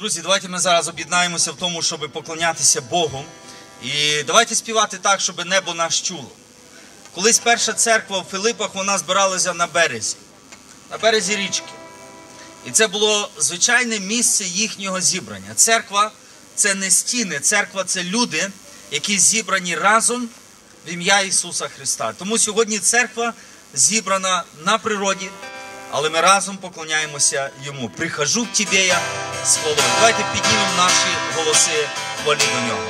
Друзі, давайте ми зараз об'єднаємося в тому, щоб поклонятися Богу. І давайте співати так, щоб небо нас чуло. Колись перша церква в Филипах вона збиралася на березі, на березі річки. І це було звичайне місце їхнього зібрання. Церква це не стіни, церква це люди, які зібрані разом в ім'я Ісуса Христа. Тому сьогодні церква зібрана на природі, але ми разом поклоняємося Йому. Прихожу к Тебе я з хвалою. Давайте піднімемо наші голоси хвалі до нього.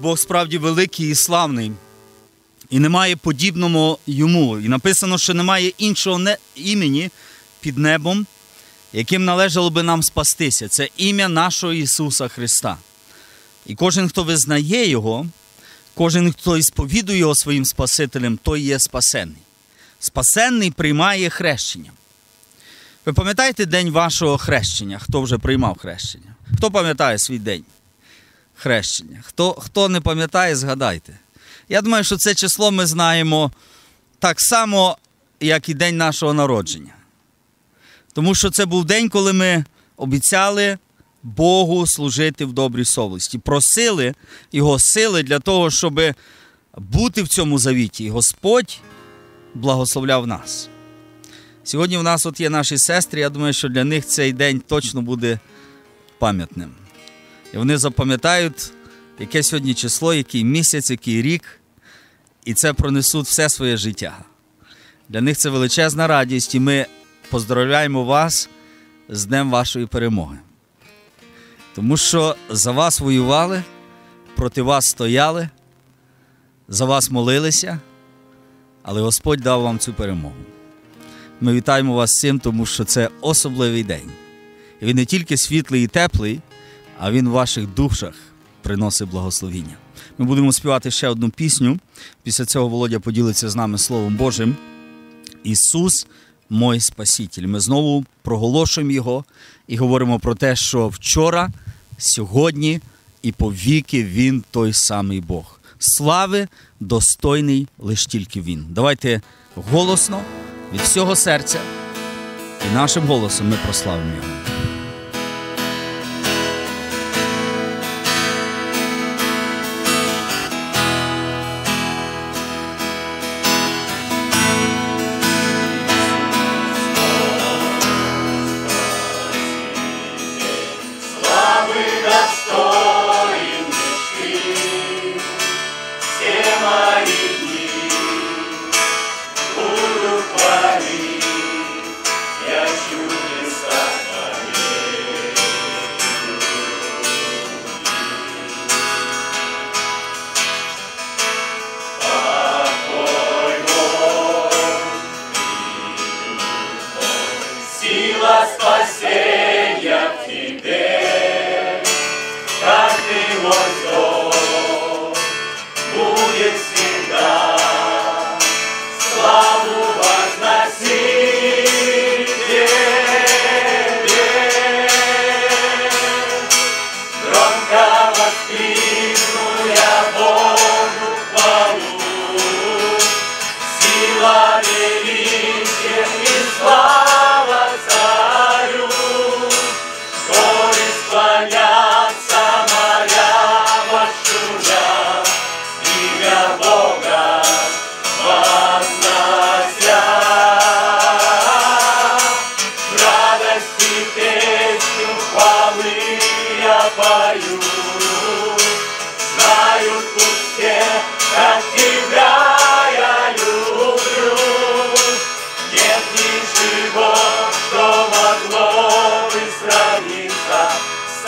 Бог справді великий і славний, і немає подібного йому. І написано, що немає іншого імені під небом, яким належало би нам спастися. Це ім'я нашого Ісуса Христа. І кожен, хто визнає Його, кожен, хто ісповідує Його своїм Спасителем, той є спасенний. Спасенний приймає хрещення. Ви пам'ятаєте день вашого хрещення? Хто вже приймав хрещення? Хто пам'ятає свій день? Хрещення. Хто хто не пам'ятає, згадайте. Я думаю, що це число ми знаємо так само, як і день нашого народження. Тому що це був день, коли ми обіцяли Богу служити в добрій совісті, просили Його сили для того, щоб бути в цьому завіті. І Господь благословляв нас. Сьогодні в нас от є наші сестри. Я думаю, що для них цей день точно буде пам'ятним. І вони запам'ятають, яке сьогодні число, який місяць, який рік, і це пронесуть все своє життя. Для них це величезна радість, і ми поздравляємо вас з Днем вашої перемоги. Тому що за вас воювали, проти вас стояли, за вас молилися, але Господь дав вам цю перемогу. Ми вітаємо вас з цим, тому що це особливий день. І він не тільки світлий і теплий, а він в ваших душах приносить благословіння. Ми будемо співати ще одну пісню. Після цього Володя поділиться з нами Словом Божим. Ісус, мой Спаситель. Ми знову проголошуємо Його і говоримо про те, що вчора, сьогодні і повіки Він той самий Бог. Слави достойний лише тільки Він. Давайте голосно від всього серця і нашим голосом ми прославимо Його.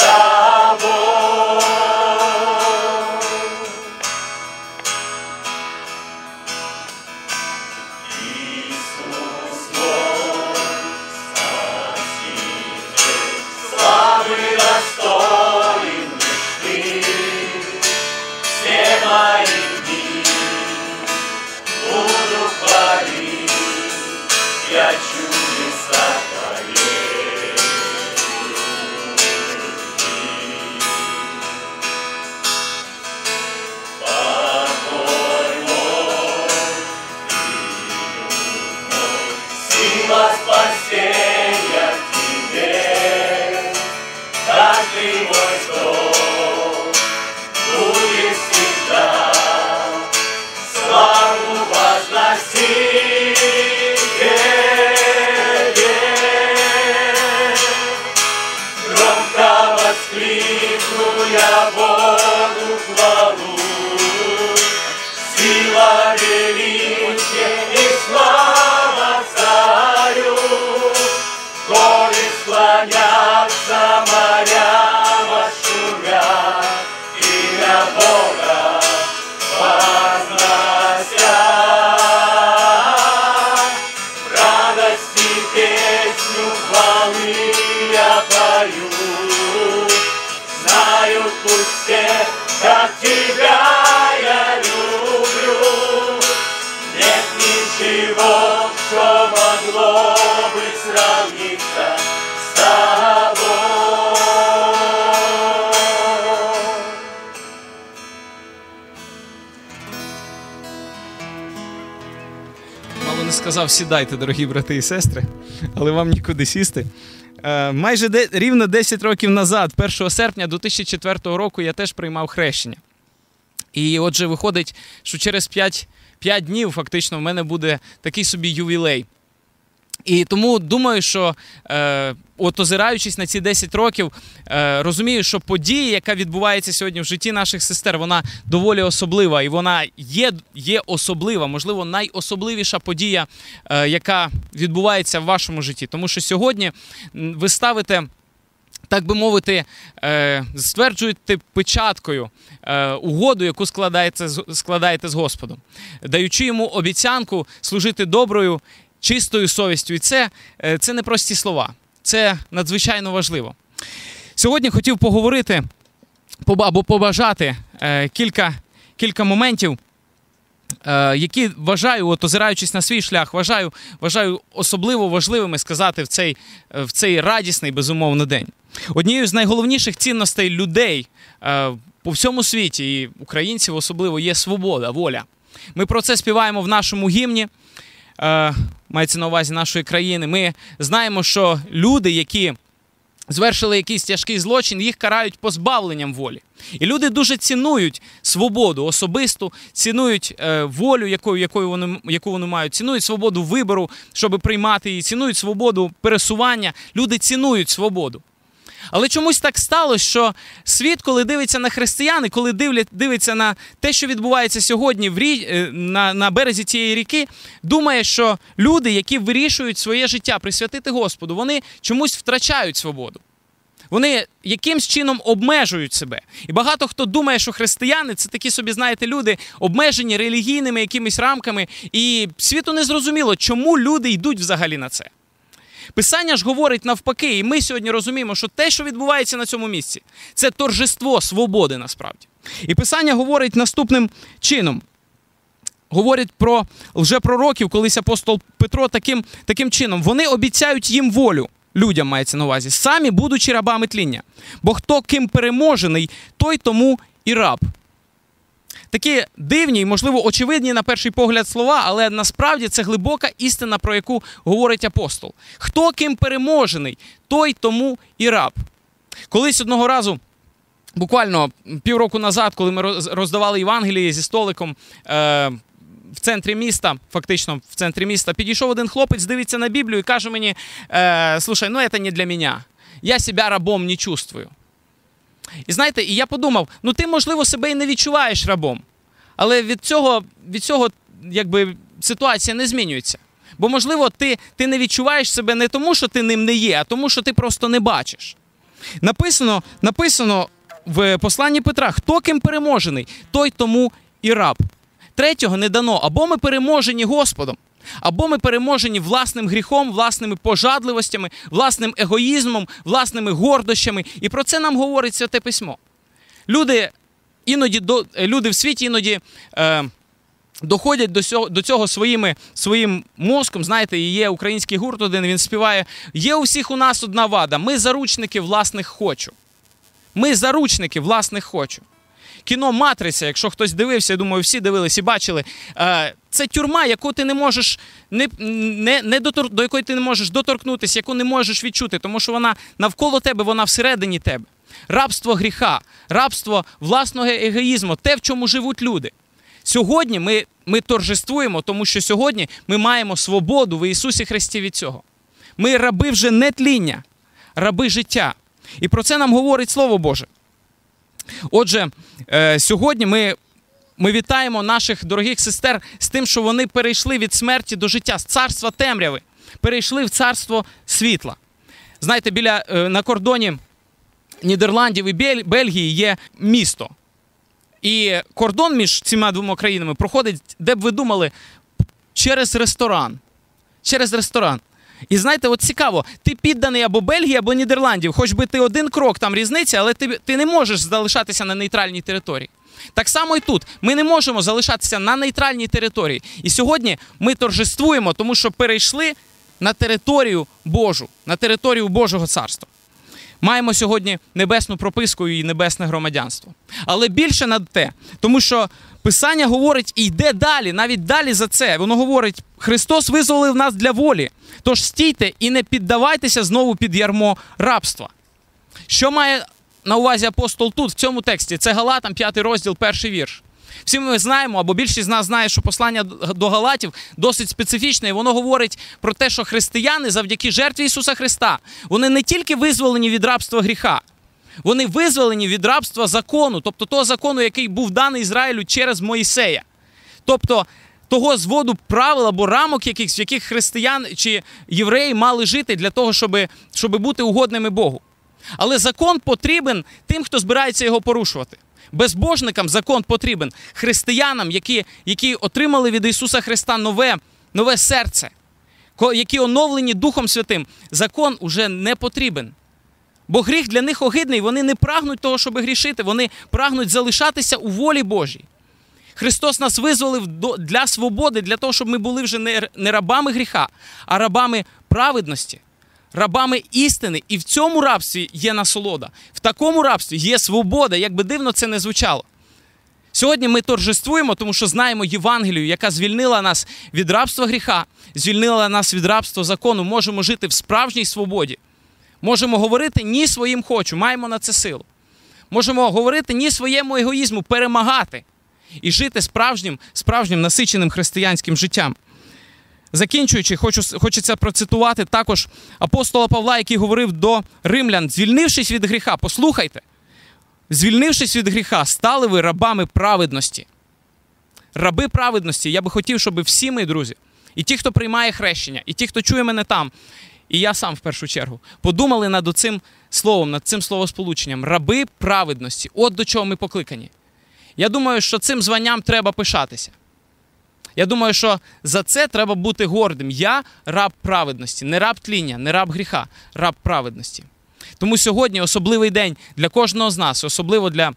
С тебя я люблю. Нет ничего, что не сказав, сідайте, дорогі брати і сестри, але вам нікуди сісти. Е, майже де, рівно 10 років назад, 1 серпня 2004 року, я теж приймав хрещення. І отже, виходить, що через 5, 5 днів фактично в мене буде такий собі ювілей. І тому думаю, що е, от озираючись на ці 10 років, е, розумію, що подія, яка відбувається сьогодні в житті наших сестер, вона доволі особлива, і вона є, є особлива, можливо, найособливіша подія, е, яка відбувається в вашому житті. Тому що сьогодні ви ставите так би мовити, е, стверджуєте печаткою е, угоду, яку складаєте, складаєте з Господом, даючи йому обіцянку служити доброю, чистою совістю. І це, е, це не прості слова, це надзвичайно важливо. Сьогодні хотів поговорити або побажати кілька, кілька моментів, які вважаю, от озираючись на свій шлях, вважаю, вважаю особливо важливими сказати в цей, е, в цей радісний, безумовно, день. Однією з найголовніших цінностей людей е, по всьому світі, і українців особливо, є свобода, воля. Ми про це співаємо в нашому гімні. Е, мається на увазі нашої країни. Ми знаємо, що люди, які звершили якийсь тяжкий злочин, їх карають позбавленням волі. І люди дуже цінують свободу особисту, цінують е, волю, якою, якою вони, яку вони мають, цінують свободу вибору, щоб приймати її, цінують свободу пересування. Люди цінують свободу. Але чомусь так сталося, що світ, коли дивиться на християн, і коли дивиться на те, що відбувається сьогодні в рі... е, на, на березі цієї ріки, думає, що люди, які вирішують своє життя присвятити Господу, вони чомусь втрачають свободу. Вони якимсь чином обмежують себе. І багато хто думає, що християни це такі собі, знаєте, люди, обмежені релігійними якимись рамками. І світу не зрозуміло, чому люди йдуть взагалі на це. Писання ж говорить навпаки, і ми сьогодні розуміємо, що те, що відбувається на цьому місці, це торжество свободи насправді. І Писання говорить наступним чином. Говорять про лжепророків, колись апостол Петро таким, таким чином. Вони обіцяють їм волю, людям мається на увазі, самі будучи рабами тління. Бо хто ким переможений, той тому і раб. Такі дивні і, можливо, очевидні на перший погляд слова, але насправді це глибока істина, про яку говорить апостол. Хто ким переможений, той тому і раб. Колись одного разу, буквально півроку назад, коли ми роз- роздавали Євангелії зі столиком. Е- в центрі міста, фактично в центрі міста, підійшов один хлопець, дивиться на Біблію і каже мені: е, слушай, ну це не для мене. Я себе рабом не чувствую. І знаєте, і я подумав: ну ти, можливо, себе і не відчуваєш рабом, але від цього, від цього якби, ситуація не змінюється. Бо, можливо, ти, ти не відчуваєш себе не тому, що ти ним не є, а тому, що ти просто не бачиш. Написано, написано в посланні Петра: хто ким переможений, той тому і раб. Третього не дано. Або ми переможені Господом, або ми переможені власним гріхом, власними пожадливостями, власним егоїзмом, власними гордощами. І про це нам говорить Святе Письмо. Люди іноді люди в світі іноді. Е, Доходять до цього, до цього своїми, своїм мозком. Знаєте, є український гурт один, він співає: є у всіх у нас одна вада. Ми заручники власних хочу. Ми заручники власних хочу. Кіно Матриця, якщо хтось дивився, я думаю, всі дивились і бачили. е, Це тюрма, яку ти не можеш не, не, не дотор, до якої ти не можеш доторкнутися, яку не можеш відчути, тому що вона навколо тебе, вона всередині тебе. Рабство гріха, рабство власного егоїзму, те, в чому живуть люди. Сьогодні ми, ми торжествуємо, тому що сьогодні ми маємо свободу в Ісусі Христі від цього. Ми раби вже не тління, раби життя. І про це нам говорить Слово Боже. Отже, е, сьогодні ми, ми вітаємо наших дорогих сестер з тим, що вони перейшли від смерті до життя, з царства темряви, перейшли в царство світла. Знаєте, біля, е, на кордоні Нідерландів і Бельгії є місто. І кордон між цими двома країнами проходить, де б ви думали, через ресторан. Через ресторан. І знаєте, от цікаво, ти підданий або Бельгії, або Нідерландів, хоч би ти один крок там різниця, але ти, ти не можеш залишатися на нейтральній території. Так само і тут. Ми не можемо залишатися на нейтральній території. І сьогодні ми торжествуємо, тому що перейшли на територію Божу, на територію Божого царства. Маємо сьогодні небесну прописку і небесне громадянство. Але більше над те, тому що Писання говорить і йде далі, навіть далі за це. Воно говорить: Христос визволив нас для волі. Тож стійте і не піддавайтеся знову під ярмо рабства. Що має на увазі апостол тут, в цьому тексті? Це Галатам, 5 розділ, перший вірш. Всі ми знаємо, або більшість з нас знає, що послання до Галатів досить специфічне, і воно говорить про те, що християни завдяки жертві Ісуса Христа вони не тільки визволені від рабства гріха, вони визволені від рабства закону, тобто того закону, який був даний Ізраїлю через Моїсея. Тобто того зводу правил або рамок, якихось, в яких християн чи євреї мали жити для того, щоб, щоб бути угодними Богу. Але закон потрібен тим, хто збирається його порушувати. Безбожникам закон потрібен християнам, які, які отримали від Ісуса Христа нове, нове серце, які оновлені Духом Святим. Закон уже не потрібен. Бо гріх для них огидний, вони не прагнуть того, щоб грішити, вони прагнуть залишатися у волі Божій. Христос нас визволив для свободи, для того, щоб ми були вже не, рабами гріха, а рабами праведності, рабами істини. І в цьому рабстві є насолода. В такому рабстві є свобода, як би дивно це не звучало. Сьогодні ми торжествуємо, тому що знаємо Євангелію, яка звільнила нас від рабства гріха, звільнила нас від рабства закону. Можемо жити в справжній свободі. Можемо говорити ні своїм хочу, маємо на це силу. Можемо говорити ні своєму егоїзму, перемагати і жити справжнім, справжнім насиченим християнським життям. Закінчуючи, хочу, хочеться процитувати також апостола Павла, який говорив до римлян, звільнившись від гріха, послухайте, звільнившись від гріха, стали ви рабами праведності. Раби праведності. Я би хотів, щоб всі ми, друзі, і ті, хто приймає хрещення, і ті, хто чує мене там, і я сам в першу чергу, подумали над цим словом, над цим словосполученням. Раби праведності. От до чого ми покликані. Я думаю, що цим званням треба пишатися. Я думаю, що за це треба бути гордим. Я раб праведності, не раб тління, не раб гріха, раб праведності. Тому сьогодні особливий день для кожного з нас, особливо для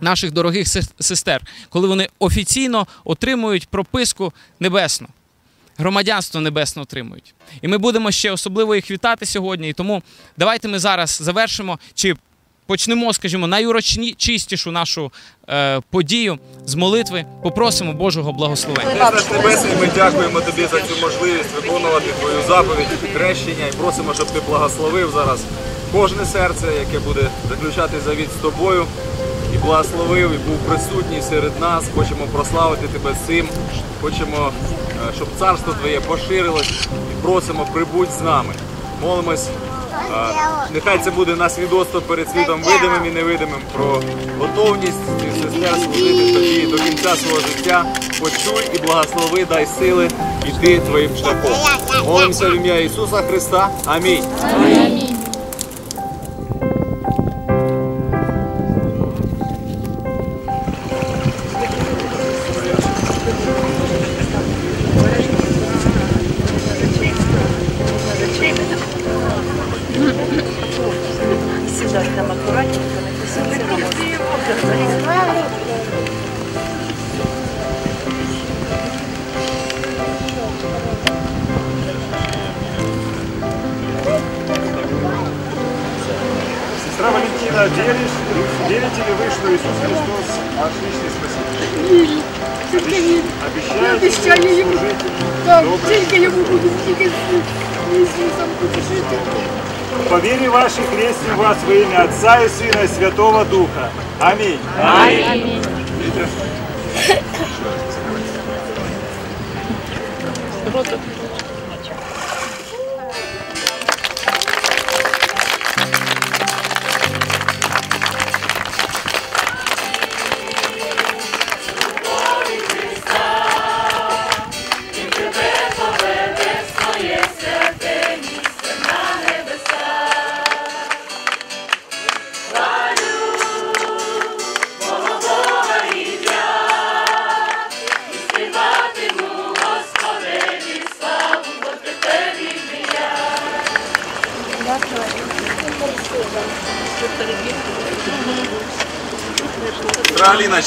наших дорогих сестер, коли вони офіційно отримують прописку небесну. Громадянство небесне отримують. І ми будемо ще особливо їх вітати сьогодні. І тому давайте ми зараз завершимо чи почнемо, скажімо, найурочистішу нашу е, подію з молитви. Попросимо Божого благословення. Небесний, ми дякуємо тобі за цю можливість виконувати твою заповідь хрещення і просимо, щоб ти благословив зараз кожне серце, яке буде заключати завіт з тобою, і благословив, і був присутній серед нас. Хочемо прославити тебе цим. Хочемо, е, щоб царство твоє поширилось і просимо, прибудь з нами. Молимось. Е, Нехай це буде на свідоцтво перед світом видимим і невидимим про готовність сестер служити тобі до кінця свого життя. Почуй і благослови, дай сили йти твоїм шляхом. Молимося в ім'я Ісуса Христа. Амінь. Сестра Валентина, веришь, верите ли вы, что Иисус Христос ваш личный Спаситель? Тільки Обещаете обіцяю ли йому, служить так, доброй тільки йому буду, тільки з Ісусом буду жити. По вере вашей крестим вас во имя Отца и Сына и Святого Духа. Аминь. Сестра Аліна,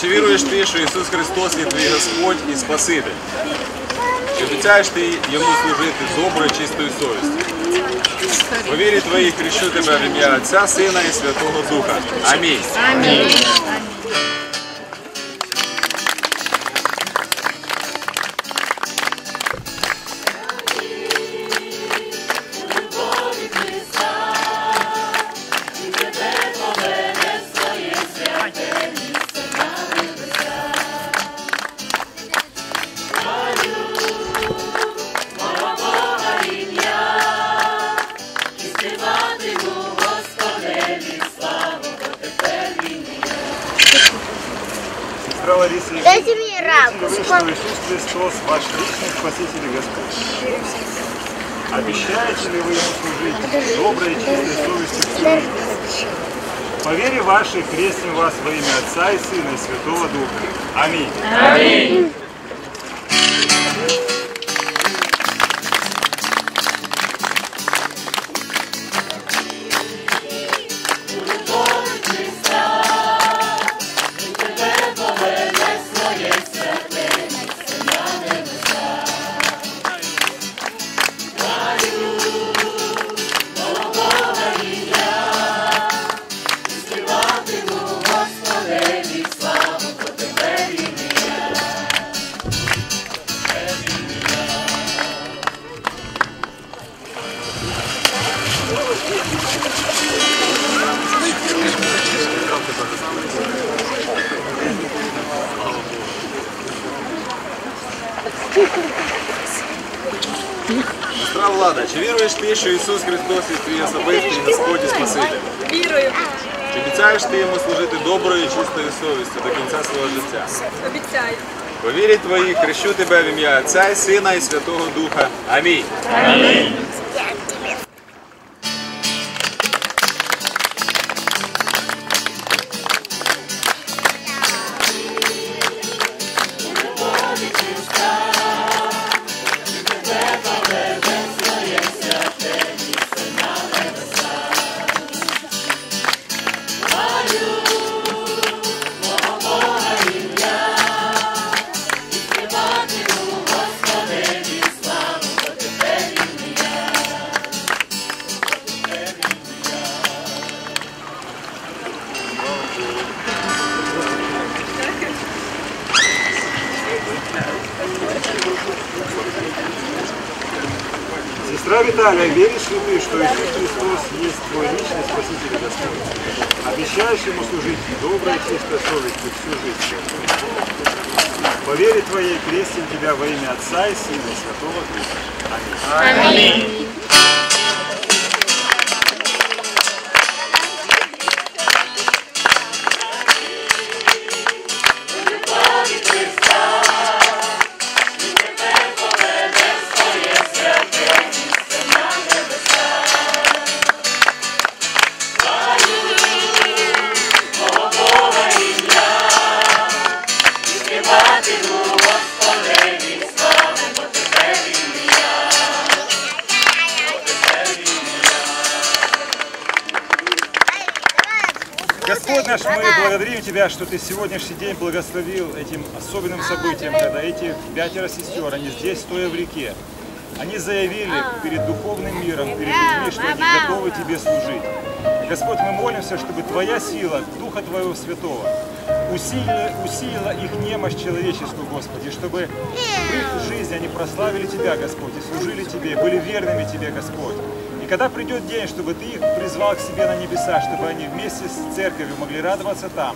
чи віруєш ти, що Ісус Христос є твій Господь і Спаситель? Чи обіцяєш ти йому служити з доброю чистою совістю? По вірі твоїй хрещу тебе в ім'я Отця, Сина і Святого Духа. Амінь. Сестра Христос ваш личный Спаситель и Господь? Обещаете ли вы ему служить доброй и чистой совестью всю жизнь? По вере вашей крестим вас во имя Отца и Сына и Святого Духа. Аминь. Сестра чи віруєш ти, що Ісус Христос є твій особистий Господь і Спаситель? Вірую, Чи обіцяєш ти йому служити доброю і чистою совістю до кінця свого життя? обіцяю. По вірі твоїй хрещу тебе в ім'я Отця і Сина і Святого Духа. Амінь. Сестра Виталия, веришь ли ты, что Иисус Христос есть твой личный Спаситель и Господь? Обещаешь Ему служить доброй и чистой совестью всю жизнь? По вере твоей крестим тебя во имя Отца и Сына и Святого Духа. Аминь. Господь Тебя, что Ты сегодняшний день благословил этим особенным событием, когда эти пятеро сестер, они здесь, стоя в реке, они заявили перед духовным миром, перед людьми, что они готовы Тебе служить. Господь, мы молимся, чтобы Твоя сила, Духа Твоего Святого, усилила, усилила их немощь человеческую, Господи, чтобы в их жизни они прославили Тебя, Господь, и служили Тебе, были верными Тебе, Господь. Когда придет день, чтобы Ты их призвал к себе на небеса, чтобы они вместе с церковью могли радоваться там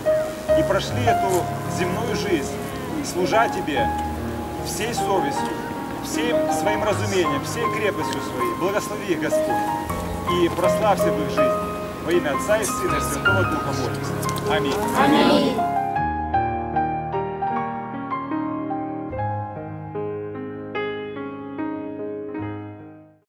и прошли эту земную жизнь, служа Тебе всей совестью, всем своим разумением, всей крепостью своей. Благослови их, Господь, и прославься в их жизни. Во имя Отца и Сына и Святого Духа молимся. Аминь.